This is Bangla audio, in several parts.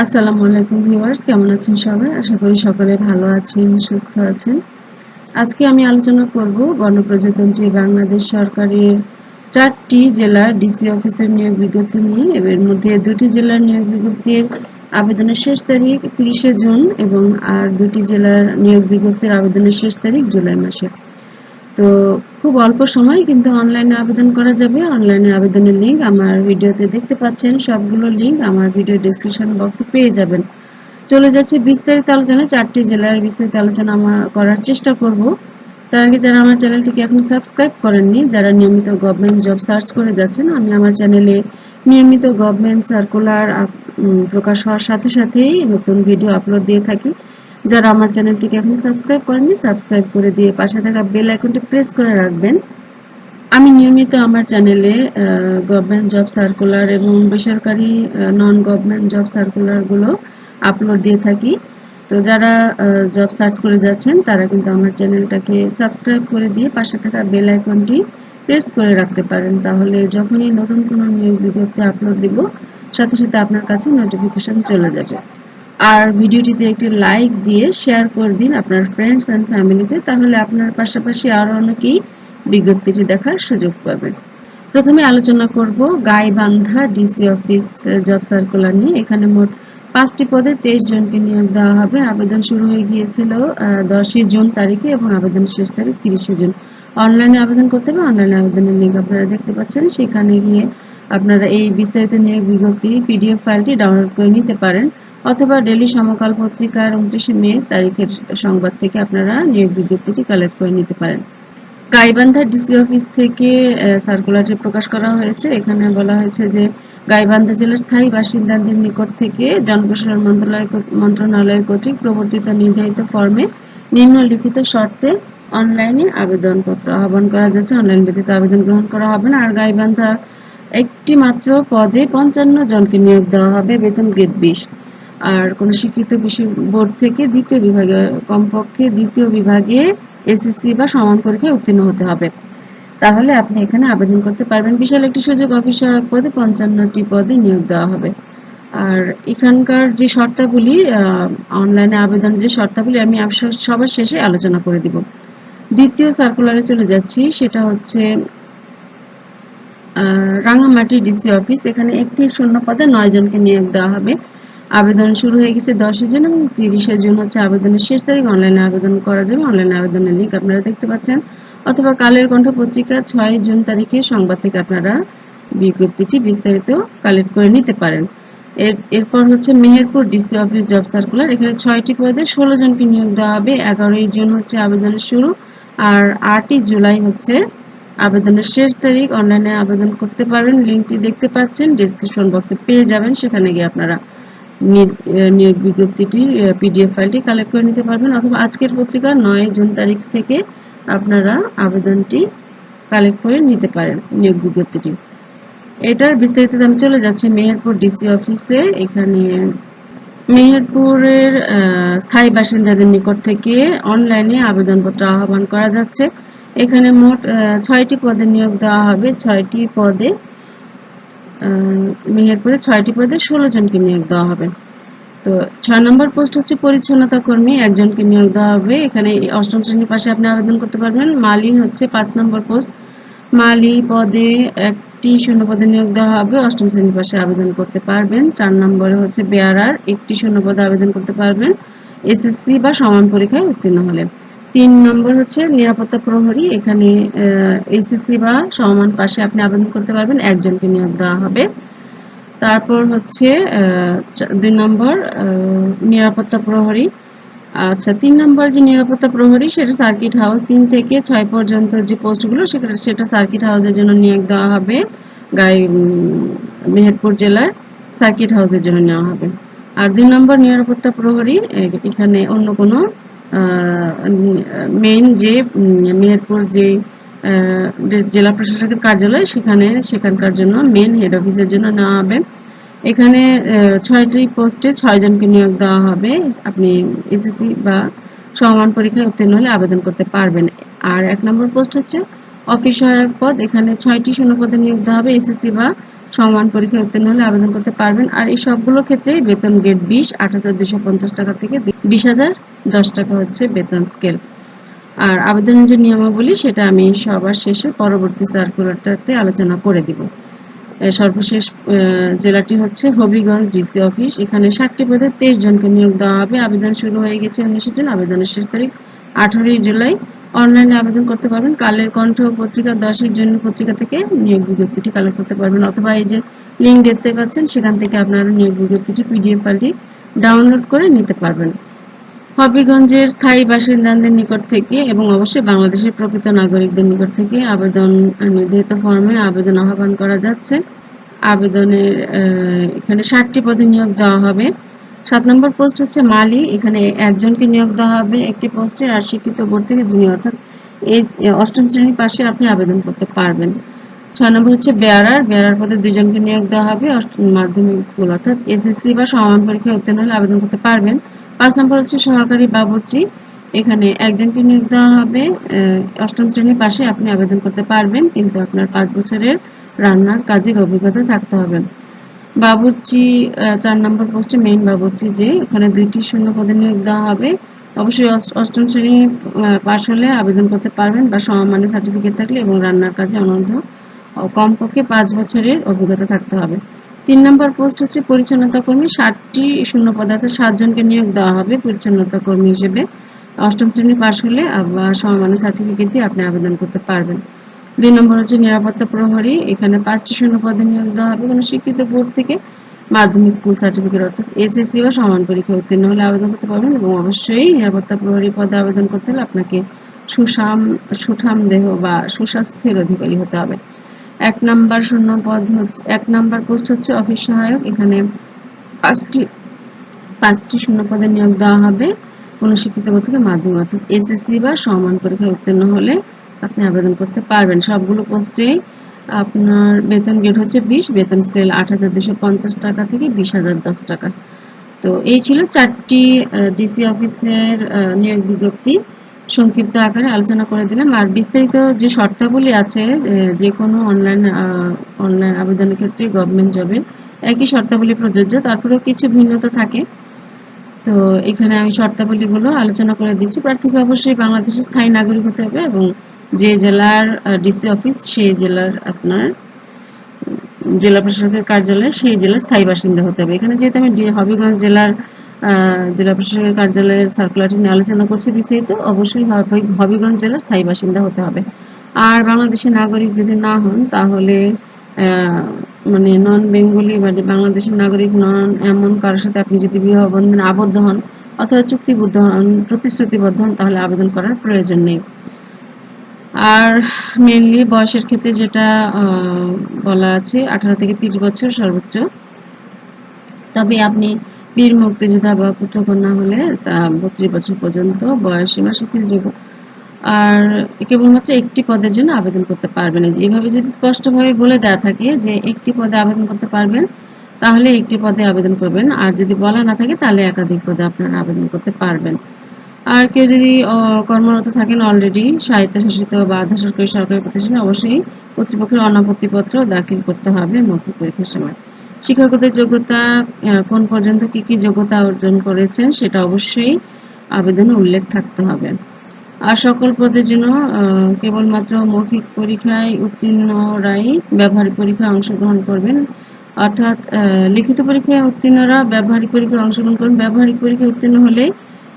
আসসালামু আলাইকুম ভিউয়ার্স, কেমন আছেন সবাই? আশা করি সকলে ভালো আছেন, সুস্থ আছেন। আজকে আমি আলোচনা করব গণপ্রজাতন্ত্রী বাংলাদেশ সরকারের চারটি জেলার ডিসি অফিসের নিয়োগ বিজ্ঞপ্তি নিয়ে। এর মধ্যে দুটি জেলার নিয়োগ বিজ্ঞপ্তির আবেদনের শেষ তারিখ তিরিশে জুন এবং আর দুটি জেলার নিয়োগ বিজ্ঞপ্তির আবেদনের শেষ তারিখ জুলাই মাসে। তো খুব অল্প সময় কিন্তু অনলাইনে আবেদন করা যাবে। অনলাইনে আবেদনের লিঙ্ক আমার ভিডিওতে দেখতে পাচ্ছেন। সবগুলো লিঙ্ক আমার ভিডিও ডিসক্রিপশন বক্সে পেয়ে যাবেন। চলে যাচ্ছে বিস্তারিত আলোচনা চারটি জেলার বিস্তারিত আলোচনা আমার করার চেষ্টা করব। তার আগে যারা আমার চ্যানেলটিকে এখন সাবস্ক্রাইব করেননি, যারা নিয়মিত গভর্নমেন্ট জব সার্চ করে যাচ্ছেন, আমি আমার চ্যানেলে নিয়মিত গভর্নমেন্ট সার্কুলার প্রকাশ হওয়ার সাথে সাথেই নতুন ভিডিও আপলোড দিয়ে থাকি। যারা আমার চ্যানেলটিকে এখন সাবস্ক্রাইব করেননি, সাবস্ক্রাইব করে দিয়ে পাশে থাকা বেল আইকনটি প্রেস করে রাখবেন। আমি নিয়মিত আমার চ্যানেলে গভর্নমেন্ট জব সার্কুলার এবং বেসরকারি নন গভর্নমেন্ট জব সার্কুলারগুলো আপলোড দিয়ে থাকি। তো যারা জব সার্চ করে যাচ্ছেন, তারা কিন্তু আমার চ্যানেলটাকে সাবস্ক্রাইব করে দিয়ে পাশে থাকা বেল আইকনটি প্রেস করে রাখতে পারেন। তাহলে যখনই নতুন কোনো নিয়োগ বিজ্ঞপ্তি আপলোড দিব, সাথে সাথে আপনার কাছে নোটিফিকেশন চলে যাবে। আর ভিডিওটিতে একটি লাইক দিয়ে শেয়ার করে দিন আপনার ফ্রেন্ডস অ্যান্ড ফ্যামিলিতে তাহলে আপনার পাশাপাশি আরও অনেকেই বিজ্ঞপ্তিটি দেখার সুযোগ পাবে। প্রথমে আলোচনা করব Gaibandha DC office job circular নিয়ে। এখানে মোট পাঁচটি পদে তেইশ জনকে নিয়োগ দেওয়া হবে। আবেদন শুরু হয়ে গিয়েছিল দশই জুন তারিখে এবং আবেদন শেষ তারিখ তিরিশে জুন। অনলাইনে আবেদন করতে হবে। অনলাইনে আবেদনের লিঙ্ক আপনারা দেখতে পাচ্ছেন। সেখানে গিয়ে আপনারা এই বিস্তারিত নিয়োগ বিজ্ঞপ্তি পিডিএফ ফাইলটি ডাউনলোড করে নিতে পারেন, অথবা ডেলি সমকাল পত্রিকার উনত্রিশে মে তারিখের সংবাদ থেকে আপনারা নিয়োগ বিজ্ঞপ্তিটি কালেক্ট করে নিতে পারেন। গাইবান্ধা ডিসি অফিস থেকে সার্কুলারটি প্রকাশ করা হয়েছে। এখানে বলা হয়েছে যে, গাইবান্ধা জেলার স্থায়ী বাসিন্দাদের নিকট থেকে জনপ্রশাসন মন্ত্রণালয় মন্ত্রণালয় কর্তৃক প্রবর্তিত নির্ধারিত ফর্মে নিম্নলিখিত শর্তে অনলাইনে আবেদনপত্র আহ্বান করা যাচ্ছে। অনলাইন ব্যতীত আবেদন গ্রহণ করা হবে না। আর গাইবান্ধা একটি মাত্র পদে পঞ্চান্ন জনকে নিয়োগ দেওয়া হবে বেতন গ্রেড বিশ। আর কোনো শিক্ষিত বিষয় বোর্ড থেকে দ্বিতীয় বিভাগে, কমপক্ষে দ্বিতীয় বিভাগে এসএসসি বা সমান পরীক্ষায় উত্তীর্ণ হতে হবে। তাহলে আপনি এখানে আবেদন করতে পারবেন। বিশাল একটি সুযোগ অফিস পদে পঞ্চান্নটি পদে নিয়োগ দেওয়া হবে। আর এখানকার যে শর্তাবলী অনলাইনে আবেদন যে শর্তাবলী আমি সবার শেষে আলোচনা করে দিব। দ্বিতীয় সার্কুলারে চলে যাচ্ছি। সেটা হচ্ছে রাঙামাটি ডিসি অফিস, এখানে একটি শূন্য পদে নয় জনকে নিয়োগ দেওয়া হবে। আবেদন শুরু হয়ে গেছে দশই জুন এবং তিরিশে জুন হচ্ছে আবেদনের শেষ তারিখ। অনলাইনে আবেদন করা যাবে, অনলাইনে আবেদনের লিঙ্ক আপনারা দেখতে পাচ্ছেন। অথবা কালের কণ্ঠ পত্রিকা ছয় জুন তারিখে সংবাদ থেকে আপনারা বিজ্ঞপ্তিটি বিস্তারিত কালেক্ট করে নিতে পারেন। এর, এরপর হচ্ছে Meherpur DC office job circular এখানে ছয়টি পদে ষোলো জনকে নিয়োগ দেওয়া হবে। এগারোই জুন হচ্ছে আবেদনের শুরু, আর আটই জুলাই হচ্ছে আবেদনের শেষ তারিখ অনলাইনে আবেদন করতে পারবেন। লিঙ্কটি দেখতে পাচ্ছেন ডিসক্রিপশন বক্সে পেয়ে যাবেন। সেখানে গিয়ে আপনারা নিয়োগ বিজ্ঞপ্তিটির পিডিএফ ফাইলটি কালেক্ট করে নিতে পারবেন অথবা আজকের পত্রিকা নয় জুন তারিখ থেকে আপনারা আবেদনটি কালেক্ট করে নিতে পারেন, নিয়োগ বিজ্ঞপ্তিটি। এটার বিস্তারিত আমি চলে যাচ্ছি মেহেরপুর ডিসি অফিসে এখানে মেহেরপুরের স্থায়ী বাসিন্দাদের নিকট থেকে অনলাইনে আবেদনপত্র আহ্বান করা যাচ্ছে। এখানে মোট ছয়টি পদে নিয়োগ দেওয়া হবে। ছয়টি পদে মেহেরপুরে ছয়টি পদে ষোলো জনকে নিয়োগ দেওয়া হবে। তো ছয় নম্বর পোস্ট হচ্ছে পরিচ্ছন্নতা কর্মী, একজনকে নিয়োগ দেওয়া হবে। এখানে অষ্টম শ্রেণির পাশে আপনি আবেদন করতে পারবেন। মালি হচ্ছে পাঁচ নম্বর পোস্ট। মালি পদে একটি শূন্য পদে নিয়োগ দেওয়া হবে। অষ্টম শ্রেণির পাশে আবেদন করতে পারবেন। চার নম্বরে হচ্ছে বেয়ারার, একটি শূন্য পদে আবেদন করতে পারবেন। এসএসসি বা সমান পরীক্ষায় উত্তীর্ণ হলে। তিন নম্বর হচ্ছে নিরাপত্তা প্রহরী, এখানে এসিসি বা সমান পাশে আপনি আবেদন করতে পারবেন, একজনকে নিয়োগ দেওয়া হবে। তারপর হচ্ছে দুই নম্বর নিরাপত্তা প্রহরী। আচ্ছা তিন নম্বর যে নিরাপত্তা প্রহরী, সেটা সার্কিট হাউস তিন থেকে ছয় পর্যন্ত যে পোস্টগুলো সেটা সেটা সার্কিট হাউসের জন্য নিয়োগ দেওয়া হবে। গাই মেহেরপুর জেলার সার্কিট হাউসের জন্য নেওয়া হবে। আর দুই নম্বর নিরাপত্তা প্রহরী এখানে অন্য কোনো মেইন যে মেহেরপুর যে জেলা প্রশাসকের কার্যালয়, সেখানে, সেখানকার জন্য মেন হেড অফিসের জন্য নেওয়া হবে। এখানে ছয়টি পোস্টে ছয়জনকে নিয়োগ দেওয়া হবে। আপনি এসএসসি বা সমান পরীক্ষায় উত্তীর্ণ হলে আবেদন করতে পারবেন। আর এক নম্বর পোস্ট হচ্ছে অফিস সহায়ক পদ। এখানে ছয়টি শূন্য পদে নিয়োগ দেওয়া হবে এসএসসি বা সমান পরীক্ষায় উত্তীর্ণ হলে আবেদন করতে পারবেন। আর এই সবগুলো ক্ষেত্রেই বেতন গ্রেড বিশ আট হাজার দুশো পঞ্চাশ টাকা থেকে বিশ হাজার দশ টাকা হচ্ছে বেতন স্কেল আর আবেদনের যে নিয়মাবলী, সেটা আমি সবার শেষে পরবর্তী সার্কুলারটাতে আলোচনা করে দিব। সর্বশেষ জেলাটি হচ্ছে হবিগঞ্জ ডিসি অফিস। এখানে ষাটটি পদে তেইশ জনকে নিয়োগ দেওয়া হবে। আবেদন শুরু হয়ে গেছে উনিশে জন। আবেদনের শেষ তারিখ আঠারোই জুলাই অনলাইনে আবেদন করতে পারবেন। কালের কণ্ঠ পত্রিকা দশই জুন পত্রিকা থেকে নিয়োগ বিজ্ঞপ্তিটি কালেক্ট করতে পারবেন। অথবা এই যে লিঙ্ক দেখতে পাচ্ছেন, সেখান থেকে আপনারা নিয়োগ বিজ্ঞপ্তিটি পিডিএফ ফাইলটি ডাউনলোড করে নিতে পারবেন। হবিগঞ্জের স্থায়ী বাসিন্দাদের নিকট থেকে এবং অবশ্যই বাংলাদেশের প্রকৃত নাগরিকদের নিকট থেকে আবেদন নির্ধারিত ফর্মে আবেদন আহ্বান করা যাচ্ছে। আবেদনের এখানে ষাটটি পদে নিয়োগ দেওয়া হবে। সাত নম্বর পোস্ট হচ্ছে মালি, এখানে একজনকে নিয়োগ দেওয়া হবে একটি পোস্টে, আর শিক্ষিত বোর্ড থেকে যিনি, অর্থাৎ এই অষ্টম শ্রেণির পাশে আপনি আবেদন করতে পারবেন। ছয় নম্বর হচ্ছে বেয়ারার বেয়ারার পদে দুজনকে নিয়োগ দেওয়া হবে মাধ্যমিক স্কুল, অর্থাৎ এসএসসি বা সমান পরীক্ষায় উত্তীর্ণ হলে আবেদন করতে পারবেন। পাঁচ নম্বর হচ্ছে সহকারী বাবুর্চি, এখানে একজনকে নিয়োগ দেওয়া হবে অষ্টম শ্রেণির পাশে আপনি আবেদন করতে পারবেন, কিন্তু আপনার পাঁচ বছরের রান্নার কাজের অভিজ্ঞতা থাকতে হবে। বাবুর্চি চার নম্বর পোস্টে মেইন বাবুর্চি যে, ওখানে দুইটি শূন্য পদে নিয়োগ দেওয়া হবে। অবশ্যই অষ্টম শ্রেণি পাশ হলে আবেদন করতে পারবেন বা সমমানের সার্টিফিকেট থাকলে এবং রান্নার কাজে অনূর্ধ্ব কমপক্ষে পাঁচ বছরের অভিজ্ঞতা থাকতে হবে। তিন নম্বর পোস্ট হচ্ছে পরিচ্ছন্নতা কর্মী। ষাটটি শূন্য পদার্থে সাতজনকে নিয়োগ দেওয়া হবে পরিচ্ছন্নতা কর্মী হিসেবে। অষ্টম শ্রেণি পাশ হলে সমমানের সার্টিফিকেট দিয়ে আপনি আবেদন করতে পারবেন। দুই নম্বর হচ্ছে নিরাপত্তা প্রহরী। এখানে পাঁচটি শূন্য পদে নিয়োগ দেওয়া হবে কোনো স্বীকৃত বোর্ড থেকে। মাধ্যমিক স্কুল সার্টিফিকেট অর্থাৎ এসএসসি বা সমান পরীক্ষা উত্তীর্ণ হলে আবেদন করতে পারবেন এবং অবশ্যই নিরাপত্তা প্রহরী পদে আবেদন করতে হলে আপনাকে সুষাম সুঠাম দেহ বা সুস্বাস্থ্যের অধিকারী হতে হবে। এক নাম্বার শূন্য পদ হচ্ছে, এক নাম্বার পোস্ট হচ্ছে অফিস সহায়ক। এখানে পাঁচটি পাঁচটি শূন্য পদে নিয়োগ দেওয়া হবে কোনো শিক্ষিত বোর্ড থেকে মাধ্যমিক অর্থাৎ এসএসসি বা সমান পরীক্ষায় উত্তীর্ণ হলে আপনি আবেদন করতে পারবেন। সবগুলো পোস্টে আপনার বেতন গেট হচ্ছে বিশ, বেতন স্কেল আট হাজার দুশো পঞ্চাশ টাকা থেকে বিশ হাজার দশ টাকা। তো এই ছিল চারটি ডিসি অফিসের নিয়োগ বিজ্ঞপ্তি। সংক্ষিপ্ত আকারে আলোচনা করে দিলাম। আর বিস্তারিত যে শর্তাবলী আছে যে কোনো অনলাইন অনলাইন আবেদনের ক্ষেত্রে গভর্নমেন্ট জবের একই শর্তাবলী প্রযোজ্য, তারপরেও কিছু ভিন্নতা থাকে। তো এখানে আমি শর্তাবলীগুলো আলোচনা করে দিচ্ছি। প্রার্থীকে অবশ্যই বাংলাদেশের স্থায়ী নাগরিক হতে হবে এবং যে জেলার ডিসি অফিস সেই জেলার আপনার জেলা প্রশাসকের কার্যালয়, সেই জেলার স্থায়ী বাসিন্দা হতে হবে। এখানে যেহেতু আমি হবিগঞ্জ জেলার জেলা প্রশাসকের কার্যালয়ের সার্কুলারটি নিয়ে আলোচনা করছি বিস্তারিত, অবশ্যই হবিগঞ্জ জেলার স্থায়ী বাসিন্দা হতে হবে। আর বাংলাদেশের নাগরিক যদি না হন, তাহলে মানে নন বেঙ্গলি মানে বাংলাদেশের নাগরিক নন, এমন কারোর সাথে আপনি যদি বিবাহ বন্ধনে আবদ্ধ হন, অথবা চুক্তিবদ্ধ হন, প্রতিশ্রুতিবদ্ধ হন, তাহলে আবেদন করার প্রয়োজন নেই। আর মেনলি বয়সের ক্ষেত্রে যেটা বলা আছে, আঠারো থেকে তিরিশ বছর সর্বোচ্চ। তবে আপনি বীর মুক্তিযোদ্ধা বা পুত্রকন্যা হলে তা বত্রিশ বছর পর্যন্ত বয়স সীমা শিথিলযোগ্য আর কেবলমাত্র একটি পদের জন্য আবেদন করতে পারবেন। এভাবে যদি স্পষ্টভাবে বলে দেওয়া থাকে যে একটি পদে আবেদন করতে পারবেন, তাহলে একটি পদে আবেদন করবেন। আর যদি বলা না থাকে, তাহলে একাধিক পদে আপনারা আবেদন করতে পারবেন। আর কেউ যদি কর্মরত থাকেন অলরেডি স্বায়ত্তশাসিত বা আধা সরকারি সরকারি প্রতিষ্ঠানে অবশ্যই কর্তৃপক্ষের অনাপত্তিপত্র দাখিল করতে হবে মৌখিক পরীক্ষার সময়। শিক্ষকদের যোগ্যতা কোন পর্যন্ত কি কি যোগ্যতা অর্জন করেছেন সেটা অবশ্যই আবেদনে উল্লেখ থাকতে হবে। আর সকল পদের জন্য কেবলমাত্র মৌখিক পরীক্ষায় উত্তীর্ণরাই ব্যবহারিক পরীক্ষায় অংশগ্রহণ করবেন। অর্থাৎ লিখিত পরীক্ষায় উত্তীর্ণরা ব্যবহারিক পরীক্ষায় অংশগ্রহণ করবেন। ব্যবহারিক পরীক্ষায় উত্তীর্ণ হলে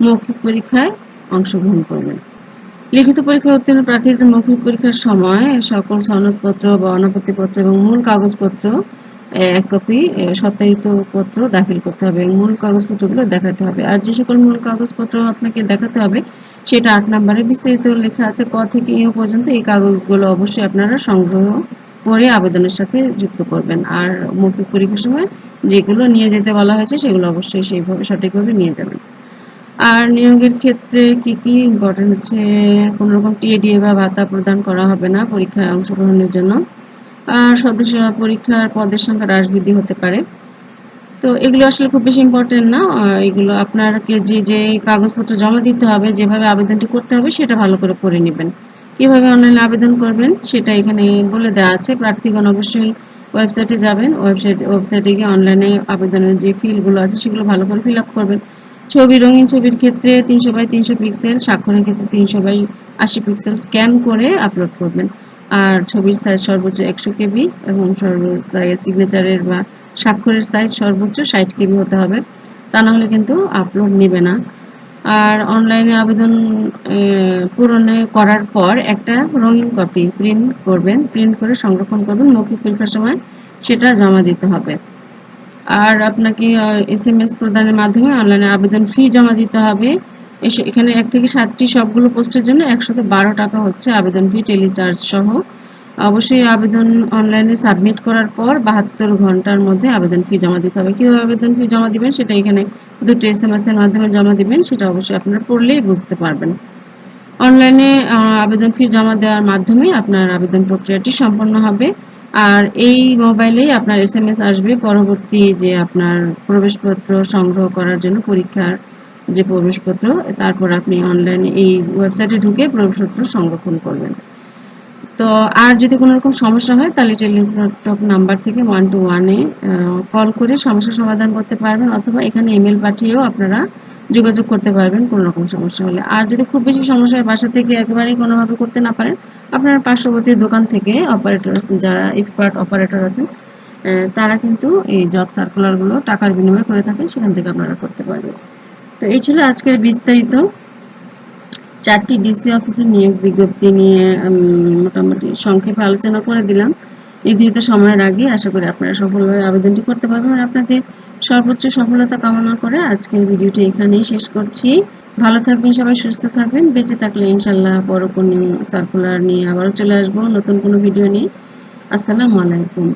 মৌখিক পরীক্ষায় অংশগ্রহণ করবেন। লিখিত পরীক্ষায় উত্তীর্ণ প্রার্থীদের মৌখিক পরীক্ষার সময় সকল সনদপত্র বা অনাপত্তিপত্র এবং মূল কাগজপত্র এক কপি সত্যায়িত পত্র দাখিল করতে হবে মূল কাগজপত্রগুলো দেখাতে হবে। আর যে সকল মূল কাগজপত্র আপনাকে দেখাতে হবে, সেটা আট নম্বরে বিস্তারিত লেখা আছে। ক থেকে ইউ পর্যন্ত এই কাগজগুলো অবশ্যই আপনারা সংগ্রহ করে আবেদনের সাথে যুক্ত করবেন। আর মৌখিক পরীক্ষার সময় যেগুলো নিয়ে যেতে বলা হয়েছে, সেগুলো অবশ্যই সেইভাবে সঠিকভাবে নিয়ে যাবেন। আর নিয়োগের ক্ষেত্রে কি কি ইম্পর্টেন্ট হচ্ছে? কোনো রকম টিএডিএ বা ভাতা প্রদান করা হবে না পরীক্ষায় অংশগ্রহণের জন্য। আর সদস্য পরীক্ষার পদের সংখ্যা হ্রাস বৃদ্ধি হতে পারে। তো এগুলো আসলে খুব বেশি ইম্পর্টেন্ট না। এগুলো আপনাকে যে যে কাগজপত্র জমা দিতে হবে, যেভাবে আবেদনটি করতে হবে, সেটা ভালো করে পড়ে নেবেন। কীভাবে অনলাইনে আবেদন করবেন, সেটা এখানে বলে দেওয়া আছে। প্রার্থীগণ অবশ্যই ওয়েবসাইটে যাবেন। ওয়েবসাইট ওয়েবসাইটে গিয়ে অনলাইনে আবেদনের যে ফিলগুলো আছে, সেগুলো ভালো করে ফিল আপ করবেন। ছবি, রঙিন ছবির ক্ষেত্রে তিনশো বাই তিনশো পিক্সেল স্বাক্ষরের ক্ষেত্রে তিনশো বাই আশি পিক্সেল স্ক্যান করে আপলোড করবেন। আর ছবির সাইজ সর্বোচ্চ একশো কেবি এবং সিগনেচারের বা স্বাক্ষরের সাইজ সর্বোচ্চ ষাট কেবি হতে হবে। তা নাহলে কিন্তু আপলোড নেবে না। আর অনলাইনে আবেদন পূরণে করার পর একটা রঙিন কপি প্রিন্ট করবেন। প্রিন্ট করে সংরক্ষণ করবেন। মৌখিক পরীক্ষার সময় সেটা জমা দিতে হবে। আর আপনাকে এস এম এস প্রদানের মাধ্যমে অনলাইনে আবেদন ফি জমা দিতে হবে। এখানে এক থেকে সাতটি সবগুলো পোস্টের জন্য একশত বারো টাকা হচ্ছে আবেদন ফি টেলিচার্জ সহ। অবশ্যই আবেদন অনলাইনে সাবমিট করার পর বাহাত্তর ঘণ্টার মধ্যে আবেদন ফি জমা দিতে হবে। কীভাবে আবেদন ফি জমা দিবেন সেটা এখানে দুটো এস এম এস এর মাধ্যমে জমা দিবেন, সেটা অবশ্যই আপনারা পড়লেই বুঝতে পারবেন। অনলাইনে আবেদন ফি জমা দেওয়ার মাধ্যমে আপনার আবেদন প্রক্রিয়াটি সম্পন্ন হবে। আর এই মোবাইলেই আপনার এস এম এস আসবে। পরবর্তী যে আপনার প্রবেশপত্র সংগ্রহ করার জন্য পরীক্ষার যে প্রবেশপত্র, তারপর আপনি অনলাইনে এই ওয়েবসাইটে ঢুকে প্রবেশপত্র সংরক্ষণ করবেন। তো আর যদি কোনো রকম সমস্যা হয়, তাহলে টেলিটক নাম্বার থেকে ওয়ান টু ওয়ানে কল করে সমস্যা সমাধান করতে পারবেন অথবা এখানে ইমেল পাঠিয়েও আপনারা যোগাযোগ করতে পারবেন কোনো রকম সমস্যা হলে। আর যদি খুব বেশি সমস্যা হয়, বাসা থেকে একেবারেই কোনোভাবে করতে না পারেন, আপনার পার্শ্ববর্তী দোকান থেকে অপারেটর যারা এক্সপার্ট অপারেটর আছেন তারা কিন্তু এই জব সার্কুলারগুলো টাকার বিনিময়ে করে থাকেন, সেখান থেকে আপনারা করতে পারবেন। তো এই ছিল আজকের বিস্তারিত চারটি ডিসি অফিসের নিয়োগ বিজ্ঞপ্তি নিয়ে মোটামুটি সংক্ষেপে আলোচনা করে দিলাম। নির্ধারিত সময়ের আগে আশা করি আপনারা সফলভাবে আবেদনটি করতে পারবেন আর আপনাদের সর্বোচ্চ সফলতা কামনা করে আজকের ভিডিওটি এখানেই শেষ করছি। ভালো থাকবেন সবাই, সুস্থ থাকবেন। বেঁচে থাকলে ইনশাল্লাহ বড় কোনো সার্কুলার নিয়ে আবারও চলে আসব নতুন কোনো ভিডিও নিয়ে। আসসালামু আলাইকুম।